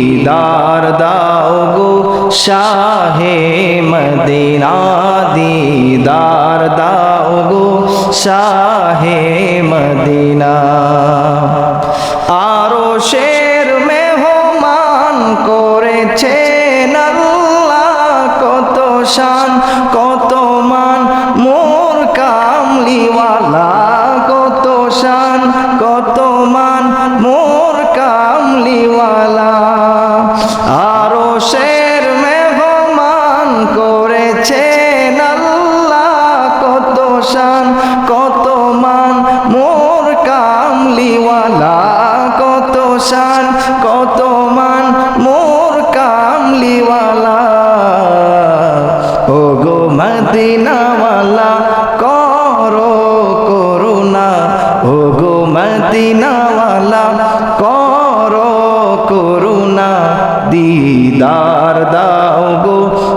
দিদার দাও গো শাহে মদিনা, দিদার দাও গো শাহে মদিনা। আরও শের মেহমান আল্লাহ কত শান, কত মান, মোর কামলিওয়ালা, কত শান, কত মান, মোর কামলিওয়ালা। শান কত মান? মোর কামলিওয়ালা কত শান? কত মান? মোর কামলিওয়ালা। ও গো মদিনাওয়ালা, করো করুণা। ও গো মদিনাওয়ালা, করো করুণা। দিদার দাও গো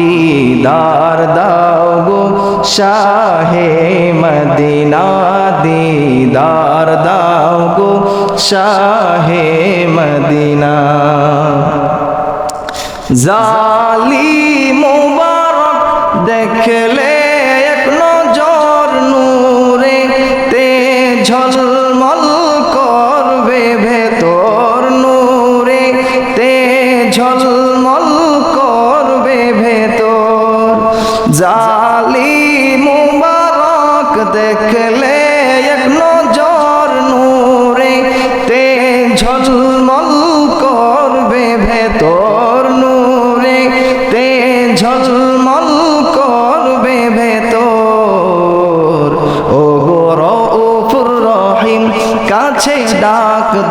দিদার দাও গো শাহে মদিনা দিদার দাও গো শাহে মদিনা। জালি মুবারক দেখলে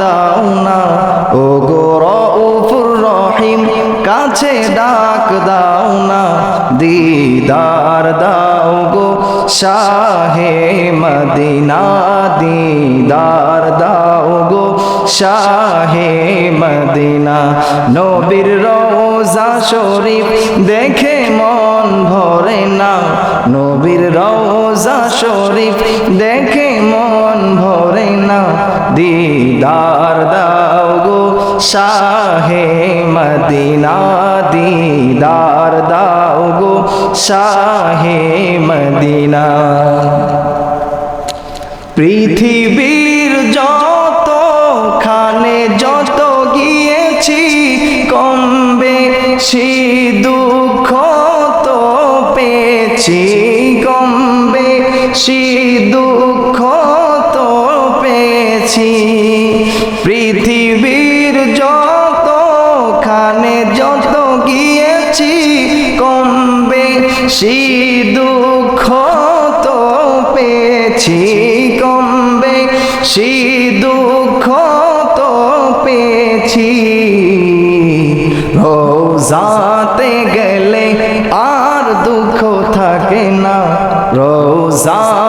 দাও না। ও গো রহিম, কাছে ডাক দাও না। দিদার দাও গো শাহে মদিনা, দিদার দাও গো শাহে মদিনা। নবীর রোজা শরীফ দেখে মন ভরে না। নবীর রোজা শরীফ দিদার দাও গো, শাহে মদিনা দিদার দাও গো, শাহে মদিনা। পৃথিবীর যত খানে যত গিয়েছি, কম বেশি দুঃখ তো পেয়েছি। কম বেশি দুঃখ পেয়েছি পৃথিবীর যত খানে যত গিয়েছি, কম বেশি দুঃখ তো পেয়েছি। কম বেশি দুঃখ তো পেয়েছি। রোজাতে গেলে আর দুঃখ থাকে না। রোজাতে